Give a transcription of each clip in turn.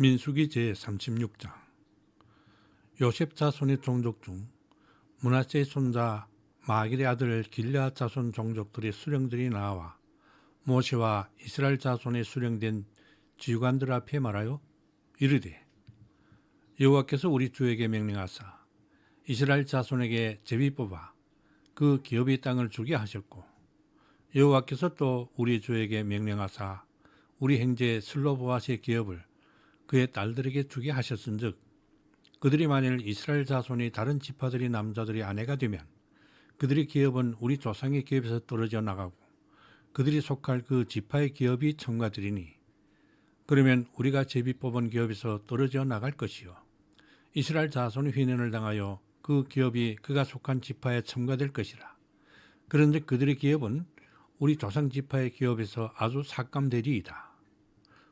민수기 제36장. 요셉 자손의 종족 중 문하세의 손자 마길의 아들 길르앗 자손 종족들의 수령들이 나와 모세와 이스라엘 자손의 수령된 지휘관들 앞에 말하여 이르되 여호와께서 우리 주에게 명령하사 이스라엘 자손에게 제비 뽑아 그 기업의 땅을 주게 하셨고 여호와께서 또 우리 주에게 명령하사 우리 형제 슬로보아스의 기업을 그의 딸들에게 주게 하셨은즉 그들이 만일 이스라엘 자손이 다른 지파들의 남자들이 아내가 되면 그들의 기업은 우리 조상의 기업에서 떨어져 나가고 그들이 속할 그 지파의 기업이 첨가되리니 그러면 우리가 제비 뽑은 기업에서 떨어져 나갈 것이요 이스라엘 자손이 휘년을 당하여 그 기업이 그가 속한 지파에 첨가될 것이라 그런즉 그들의 기업은 우리 조상 지파의 기업에서 아주 삭감되리이다.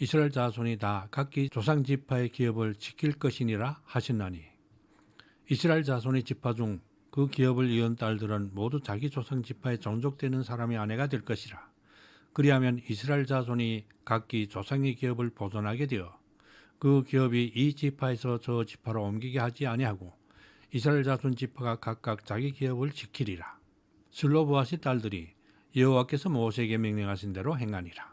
이스라엘 자손이 다 각기 조상 지파의 기업을 지킬 것이니라 하셨나니. 이스라엘 자손의 지파 중 그 기업을 이은 딸들은 모두 자기 조상 지파에 종족되는 사람의 아내가 될 것이라. 그리하면 이스라엘 자손이 각기 조상의 기업을 보존하게 되어 그 기업이 이 지파에서 저 지파로 옮기게 하지 아니하고 이스라엘 자손 지파가 각각 자기 기업을 지키리라. 슬로보아시 딸들이 여호와께서 모세에게 명령하신 대로 행하니라